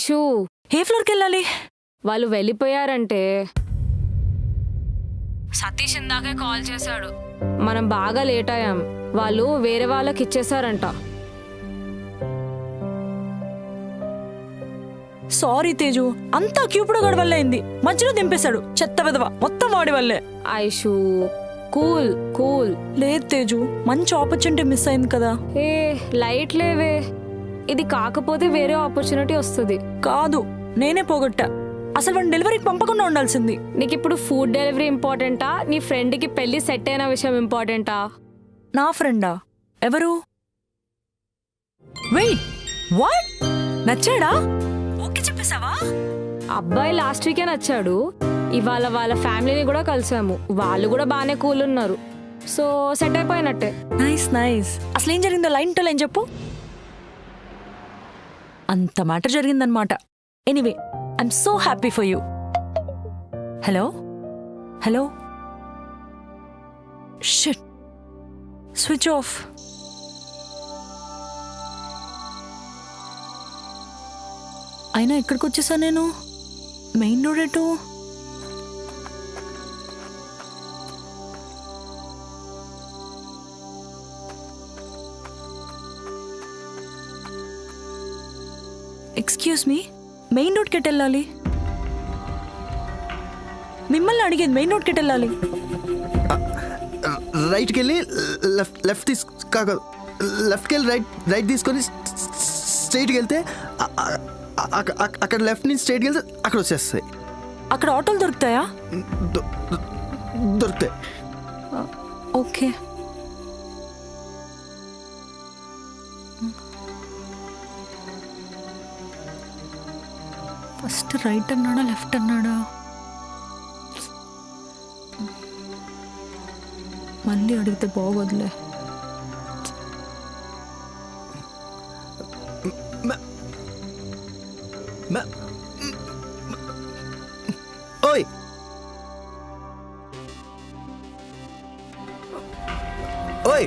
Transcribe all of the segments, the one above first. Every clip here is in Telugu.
షూ. ఏ ఫ్లోర్కి వెళ్ళాలి? వాళ్ళు వెళ్ళిపోయారంటే. సతీష్ ఇందాకే కాల్ చేశాడు. మనం బాగా లేట్ అయ్యాం. వాళ్ళు వేరే వాళ్ళకి ఇచ్చేసారంట సారీ తేజు అంతా క్యూపుడు గడి వల్ల అయింది. మధ్యలో దింపేశాడు. చెత్త విధవ మొత్తం వాడి వల్లే. Aishu cool cool. లేదు తేజు మంచి ఆపర్చునిటీ మిస్ అయింది కదా. ఏ లైట్ లేవే. ఇది కాకపోతే వేరే ఆపర్చునిటీ వస్తుంది. కాదు నేనే పోగొట్టా. అసలు వాడిని డెలివరీకి పంపకుండా ఉండాల్సింది. నీకు ఇప్పుడు ఫుడ్ డెలివరీ ఇంపార్టెంటా నీ ఫ్రెండ్కి పెళ్ళి సెట్ అయిన విషయం ఇంపార్టెంటా నా ఫ్రెండా? ఎవరు? వెయిట్ వాట్ నచ్చాడా? ఓకే చెప్పేశావా? అబ్బాయి లాస్ట్ వీకే నచ్చాడు. ఇవాళ వాళ్ళ ఫ్యామిలీని కూడా కలిసాము. వాళ్ళు కూడా బాగానే కూల్ ఉన్నారు సో సెట్ అయిపోయినట్టే. నైస్ నైస్ అసలు ఏం జరిగిందో లైన్ టు లైన్ చెప్పు. అంత మ్యాటర్ జరిగిందనమాట anyway I'm so happy for you hello hello shit switch off అయినా ఎక్కడికి వచ్చేసా నేను? మెయిన్ రోడ్ ఎటు? ఎక్స్క్యూజ్ మీ మెయిన్ రోడ్కి ఎటు వెళ్ళాలి మిమ్మల్ని అడిగేది మెయిన్ రోడ్కి వెళ్ళాలి రైట్కి వెళ్ళి లెఫ్ట్ లెఫ్ట్ తీసు కాక లెఫ్ట్కి వెళ్ళి రైట్ రైట్ తీసుకొని స్ట్రైట్కి వెళ్తే అక్కడ లెఫ్ట్ నుంచి స్ట్రైట్కి వెళ్తే అక్కడ వచ్చేస్తాయి. అక్కడ ఆటోలు దొరుకుతాయా? దొరుకుతాయి. ఓకే. ఫస్ట్ రైట్ అన్నాడా లెఫ్ట్ అన్నాడా మళ్ళీ అడిగితే బాగోదులే మ- ఓయ్ ఓయ్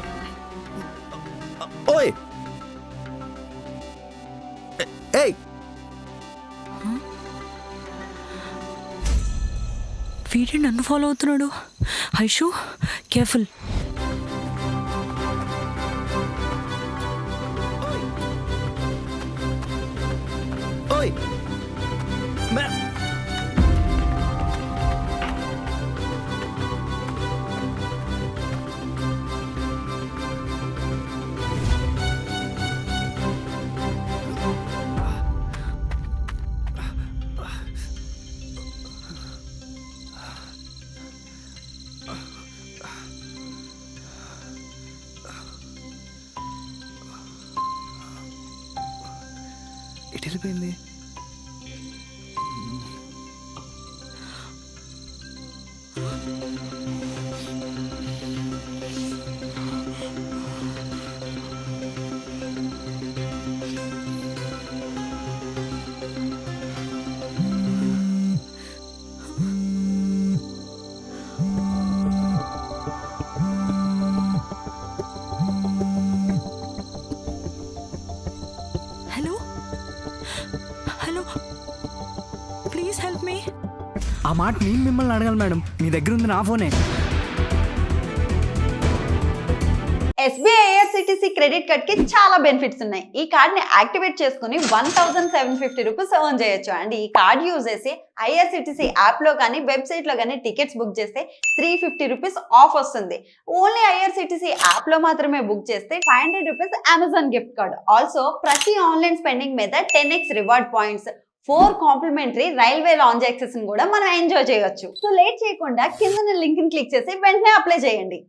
ఓయ్ ఏయ్ వీడి నన్ను ఫాలో అవుతున్నాడు. ఐషు కేర్ఫుల్ ఓయ్. మేడం ఎటు వెళ్ళిపోయింది హలో ప్లీజ్ హెల్ప్ మీ ఆ మాట నేను మిమ్మల్ని అడగాలి మేడం. మీ దగ్గర ఉంది నా ఫోనే. ఎస్బీఐ ఐఆర్సిటీసీ క్రెడిట్ కార్డ్కి చాలా బెనిఫిట్స్ ఉన్నాయి. ఈ కార్డ్ని యాక్టివేట్ చేసుకుని one thousand seven fifty rupees earn చేయొచ్చు. అండ్ ఈ కార్డ్ యూజ్ చేసి ఐఆర్సిటీసీ యాప్లో కానీ వెబ్సైట్లో కానీ టికెట్స్ బుక్ చేస్తే త్రీ ఫిఫ్టీ రూపీస్ ఆఫ్ వస్తుంది. ఓన్లీ ఐఆర్సిటీసీ యాప్లో మాత్రమే బుక్ చేస్తే five hundred rupees Amazon gift card also ప్రతి ఆన్లైన్ స్పెండింగ్ మీద ten x reward points four complimentary railway lounge access కూడా మనం ఎంజాయ్ చేయొచ్చు. సో లేట్ చేయకుండా కింద లింక్ని క్లిక్ చేసి వెంటనే అప్లై చేయండి.